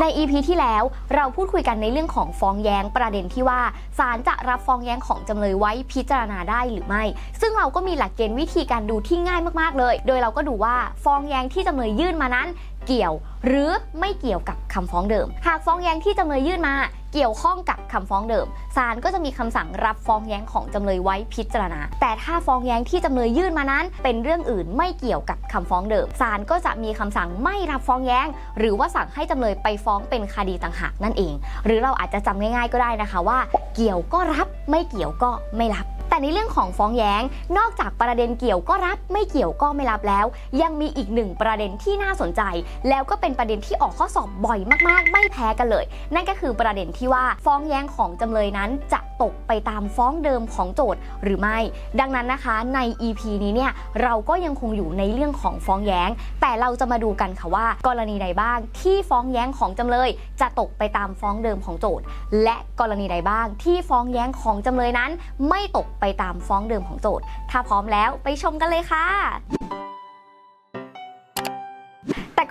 ใน EP ที่แล้วเราพูดคุยกันในเรื่องของฟ้องแย้งประเด็นที่ว่าศาลจะรับฟ้องแย้งของจำเลยไว้พิจารณาได้หรือไม่ ซึ่งเราก็มีหลักเกณฑ์วิธีการดูที่ง่ายมากๆเลย โดยเราก็ดูว่าฟ้องแย้งที่จำเลยยื่นมานั้น เกี่ยว หรือไม่เกี่ยวกับคำฟ้องเดิม หากฟ้องแย้งที่จำเลยยื่นมาเกี่ยวข้องกับคำฟ้องเดิม ศาลก็จะมีคำสั่งรับฟ้องแย้งของจำเลยไว้พิจารณา แต่ถ้าฟ้องแย้งที่จำเลยยื่นมานั้น เป็นเรื่องอื่นไม่เกี่ยวกับคำฟ้องเดิม ศาลก็จะมีคำสั่งไม่รับฟ้องแย้ง หรือว่าสั่งให้จำเลยไปฟ้องเป็นคดีต่างหากนั่นเอง หรือเราอาจจะจำง่าย ๆ ก็ได้นะคะว่า เกี่ยวก็รับไม่เกี่ยวก็ไม่รับ แต่ในเรื่องของฟ้องแย้ง นอกจากประเด็นเกี่ยวก็รับไม่เกี่ยวก็ไม่รับแล้ว ยังมีอีกหนึ่งประเด็นที่น่าสนใจ แล้วก็เป็นประเด็นที่ออกข้อสอบบ่อยมากๆ ไม่แพ้กันเลย นั่นก็คือประเด็นที่ว่าฟ้องแย้งของจำเลยนั้นจะตกไปตามฟ้องเดิมของโจทย์หรือไม่ ดังนั้นนะคะใน EP นี้เนี่ยเราก็ยังคงอยู่ในเรื่องของฟ้องแย้ง แต่เราจะมาดูกันค่ะว่า กรณีใดบ้างที่ฟ้องแย้งของจำเลย จะตกไปตามฟ้องเดิมของโจทย์ และกรณีใดบ้างที่ฟ้องแย้งของจำเลยนั้น ไม่ตกไปตามฟ้องเดิมของโจทย์ ถ้าพร้อมแล้วไปชมกันเลยค่ะ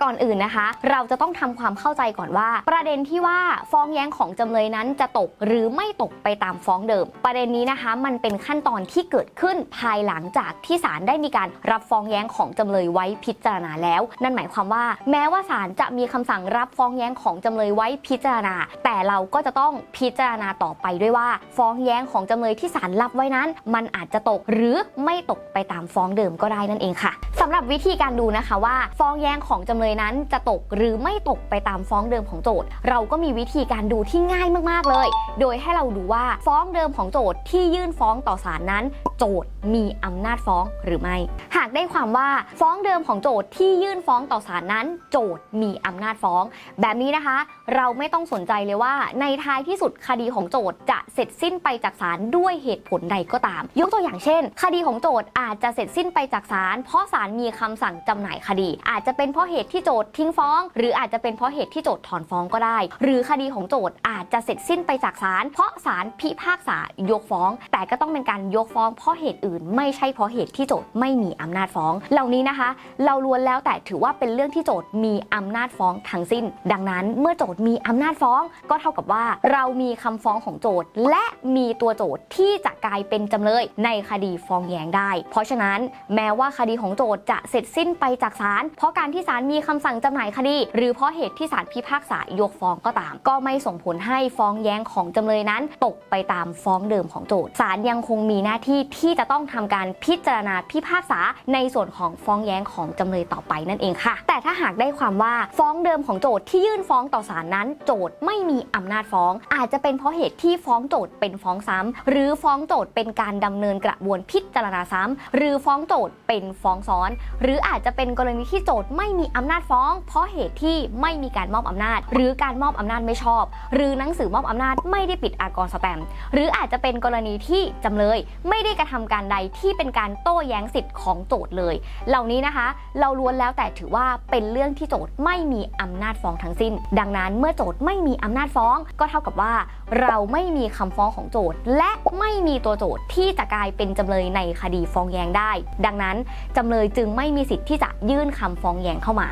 ก่อนอื่นนะคะ เราจะต้องทำความเข้าใจก่อนว่า ประเด็นที่ว่าฟ้องแย้งของจำเลยนั้นจะตกหรือไม่ตกไปตามฟ้องเดิม ประเด็นนี้นะคะ มันเป็นขั้นตอนที่เกิดขึ้นภายหลังจากที่ศาลได้มีการรับฟ้องแย้งของจำเลยไว้พิจารณาแล้ว นั่นหมายความว่า แม้ว่าศาลจะมีคำสั่งรับฟ้องแย้งของจำเลยไว้พิจารณา แต่เราก็จะต้องพิจารณาต่อไปด้วยว่า ฟ้องแย้งของจำเลยที่ศาลรับไว้นั้น มันอาจจะตกหรือไม่ตกไปตามฟ้องเดิมก็ได้นั่นเองค่ะสำหรับวิธีการดูนะคะว่า ฟ้องแย้งของจำเลยนั้นจะตกหรือไม่ตกไปตามฟ้องเดิมของโจทย์ เราก็มีวิธีการดูที่ง่ายมากๆเลย โดยให้เราดูว่าฟ้องเดิมของโจทย์ที่ยื่นฟ้องต่อศาลนั้น โจทย์มีอำนาจฟ้องหรือไม่ หากได้ความว่าฟ้องเดิมของโจทย์ที่ยื่นฟ้องต่อศาลนั้น โจทย์มีอำนาจฟ้อง แบบนี้นะคะ เราไม่ต้องสนใจเลยว่า ในท้ายที่สุดคดีของโจทย์จะเสร็จสิ้นไปจากศาลด้วยเหตุผลใดก็ตาม ยกตัวอย่างเช่น คดีของโจทย์อาจจะเสร็จสิ้นไปจากศาลเพราะศาลมีคำสั่งจำหน่ายคดี อาจจะเป็นเพราะเหตุที่โจทย์ทิ้งฟ้อง หรืออาจจะเป็นเพราะเหตุที่โจทย์ถอนฟ้องก็ได้ หรือคดีของโจทย์อาจจะเสร็จสิ้นไปจากศาลเพราะศาลพิพากษายกฟ้อง แต่ก็ต้องเป็นการยกฟ้องเพราะเหตุอื่น ไม่ใช่เพราะเหตุที่โจทย์ไม่มีอำนาจฟ้อง เหล่านี้นะคะ เราล้วนแล้วแต่ถือว่าเป็นเรื่องที่โจทย์มีอำนาจฟ้องทั้งสิ้น ดังนั้นเมื่อโจทย์มีอำนาจฟ้อง ก็เท่ากับว่าเรามีคำฟ้องของโจทย์ และมีตัวโจทย์ที่จะกลายเป็นจำเลยในคดีฟ้องแย้งได้ เพราะฉะนั้นแม้ว่าคดีของโจทย์จะเสร็จสิ้นไปจากศาลเพราะการที่ศาลมีคำสั่งจำหน่ายคดี หรือเพราะเหตุที่ศาลพิพากษายกฟ้องก็ตาม ก็ไม่ส่งผลให้ฟ้องแย้งของจำเลยนั้น ตกไปตามฟ้องเดิมของโจทย์ศาลยังคงมีหน้าที่ที่จะต้องทำการพิจารณาพิพากษาในส่วนของฟ้องแย้งของจำเลยต่อไปนั่นเองค่ะ แต่ถ้าหากได้ความว่าฟ้องเดิมของโจทย์ที่ยื่นฟ้องต่อศาลนั้น โจทย์ไม่มีอำนาจฟ้อง อาจจะเป็นเพราะเหตุที่ฟ้องโจทย์เป็นฟ้องซ้ำหรือฟ้องโจทย์เป็นการดำเนินกระบวนพิจารณาซ้ำหรือฟ้องโจทย์เป็นฟ้องซ้อนหรืออาจจะเป็นกรณีที่โจทย์ไม่มีอำนาจฟ้อง เพราะเหตุที่ไม่มีการมอบอำนาจ หรือการมอบอำนาจไม่ชอบ หรือหนังสือมอบอำนาจไม่ได้ปิดอากรสแตมหรืออาจจะเป็นกรณีที่จำเลยไม่ได้กระทำการใดที่เป็นการโต้แย้งสิทธิ์ของโจทย์เลย เหล่านี้นะคะ เราล้วนแล้วแต่ถือว่าเป็นเรื่องที่โจทย์ไม่มีอำนาจฟ้องทั้งสิ้น ดังนั้นเมื่อโจทย์ไม่มีอำนาจฟ้อง ก็เท่ากับว่าเราไม่มีคำฟ้องของโจทย์ และไม่มีตัวโจทย์ที่จะกลายเป็นจำเลยในคดีฟ้องแย้งได้ ดังนั้นจำเลยจึงไม่มีสิทธิ์ที่จะยื่นคำฟ้องแย้งเข้ามา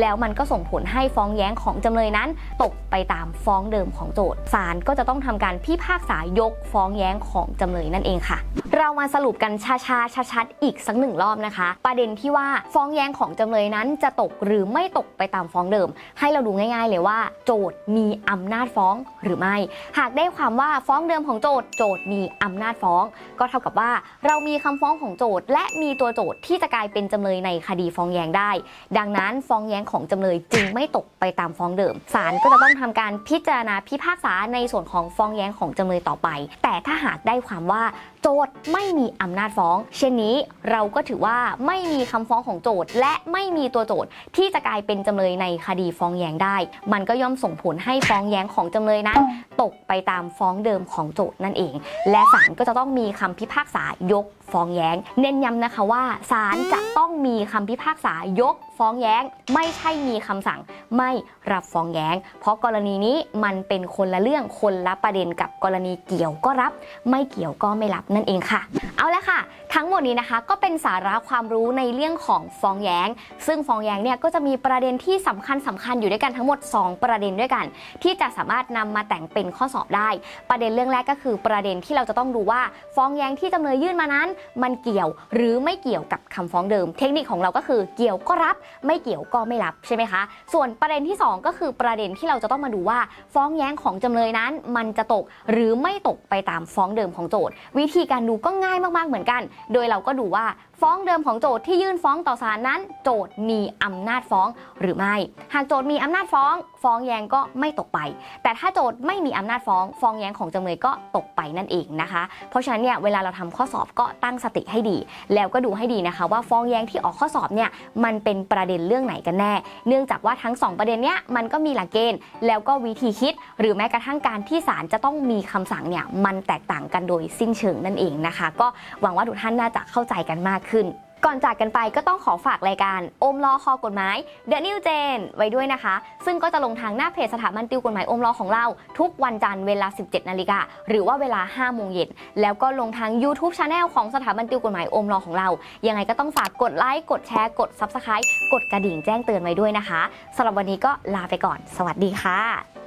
แล้วมันก็ส่งผลให้ฟ้องแย้งของจำเลยนั้น ตกไปตามฟ้องเดิมของโจทย์ศาลก็จะต้องทำการพิพากษายกฟ้องแย้งของจำเลยนั่นเองค่ะ เรามาสรุปกันช้าๆชัดๆอีกสักหนึ่งรอบนะคะ ประเด็นที่ว่าฟ้องแย้งของจำเลยนั้นจะตกหรือไม่ตกไปตามฟ้องเดิม ให้เราดูง่ายๆเลยว่า โจทย์มีอำนาจฟ้องหรือไม่ หากได้ความว่าฟ้องเดิมของโจทย์โจทย์มีอำนาจฟ้อง ก็เท่ากับว่า เรามีคำฟ้องของโจทย์และมีตัวโจทย์ที่จะกลายเป็นจำเลยในคดีฟ้องแย้งได้ ดังนั้นฟ้องแย้งของจำเลยจึงไม่ตกไปตามฟ้องเดิมศาลก็จะต้องทำการพิจารณาพิพากษาในส่วนของฟ้องแย้งของจำเลยต่อไป แต่ถ้าหากได้ความว่า โจทย์ไม่มีอำนาจฟ้อง เช่นนี้เราก็ถือว่าไม่มีคำฟ้องของโจทย์ และไม่มีตัวโจทย์ที่จะกลายเป็นจำเลยในคดีฟ้องแย้งได้ มันก็ย่อมส่งผลให้ฟ้องแย้งของจำเลยนั้น ตกไปตามฟ้องเดิมของโจทย์นั่นเอง และศาลก็จะต้องมีคำพิพากษายกฟ้องแย้ง เน้นย้ำนะคะว่าศาลจะต้องมีคำพิพากษายก ฟ้องแย้ง ไม่ใช่มีคำสั่งไม่รับฟ้องแย้ง เพราะกรณีนี้มันเป็นคนละเรื่องคนละประเด็นกับกรณีเกี่ยวก็รับ ไม่เกี่ยวก็ไม่รับนั่นเองค่ะ เอาละค่ะ ทั้งหมดนี้นะคะ ก็เป็นสาระความรู้ในเรื่องของฟ้องแย้ง ซึ่งฟ้องแย้งเนี่ยก็จะมีประเด็นที่สำคัญสำคัญอยู่ด้วยกันทั้งหมด 2 ประเด็นด้วยกัน ที่จะสามารถนำมาแต่งเป็นข้อสอบได้ ประเด็นเรื่องแรกก็คือประเด็นที่เราจะต้องดูว่าฟ้องแย้งที่จำเลยยื่นมานั้น มันเกี่ยวหรือไม่เกี่ยวกับคำฟ้องเดิม เทคนิคของเราก็คือเกี่ยวก็รับไม่เกี่ยวก็ไม่รับใช่ไหมคะ ส่วนประเด็นที่ 2 ก็คือประเด็นที่เราจะต้องมาดูว่า ฟ้องแย้งของจำเลยนั้น มันจะตกหรือไม่ตกไปตามฟ้องเดิมของโจทย์ วิธีการดูก็ง่ายมากๆเหมือนกัน โดยเราก็ดูว่า ฟ้องเดิมของโจทย์ที่ยื่นฟ้องต่อศาลนั้น โจทย์มีอำนาจฟ้องหรือไม่ หากโจทย์มีอำนาจฟ้อง ฟ้องแย้งก็ไม่ตกไป แต่ถ้าโจทย์ไม่มีอำนาจฟ้อง ฟ้องแย้งของจำเลยก็ตกไปนั่นเองนะคะ เพราะฉะนั้นเนี่ยเวลาเราทำข้อสอบก็ตั้งสติให้ดี แล้วก็ดูให้ดีนะคะ ว่าฟ้องแย้งที่ออกข้อสอบเนี่ยมันเป็นประเด็นเรื่องไหนกันแน่ เนื่องจากว่าทั้งสองประเด็นเนี้ยมันก็มีหลักเกณฑ์ แล้วก็วิธีคิด หรือแม้กระทั่งการที่ศาลจะต้องมีคำสั่งเนี่ยมันแตกต่างกันโดยสิ้นเชิงนั่นเองนะคะ ก็หวังว่าทุกท่านน่าจะเข้าใจกันมากขึ้น ก่อนจากกันไปก็ต้องขอฝากรายการอมลอคอกฎหมาย The New Gen ไว้ด้วยนะคะ ซึ่งก็จะลงทางหน้าเพจสถาบันติวกฎหมายอมลอของเรา ทุกวันจันทร์เวลา 17 นาฬิกาหรือว่าเวลา 5 โมงเย็นแล้วก็ลงทาง YouTube Channel ของสถาบันติวกฎหมายอมลอของเรา ยังไงก็ต้องฝากกดไลค์กดแชร์กด Subscribe กดกระดิ่งแจ้งเตือนไว้ด้วยนะคะสำหรับวันนี้ก็ลาไปก่อน สวัสดีค่ะ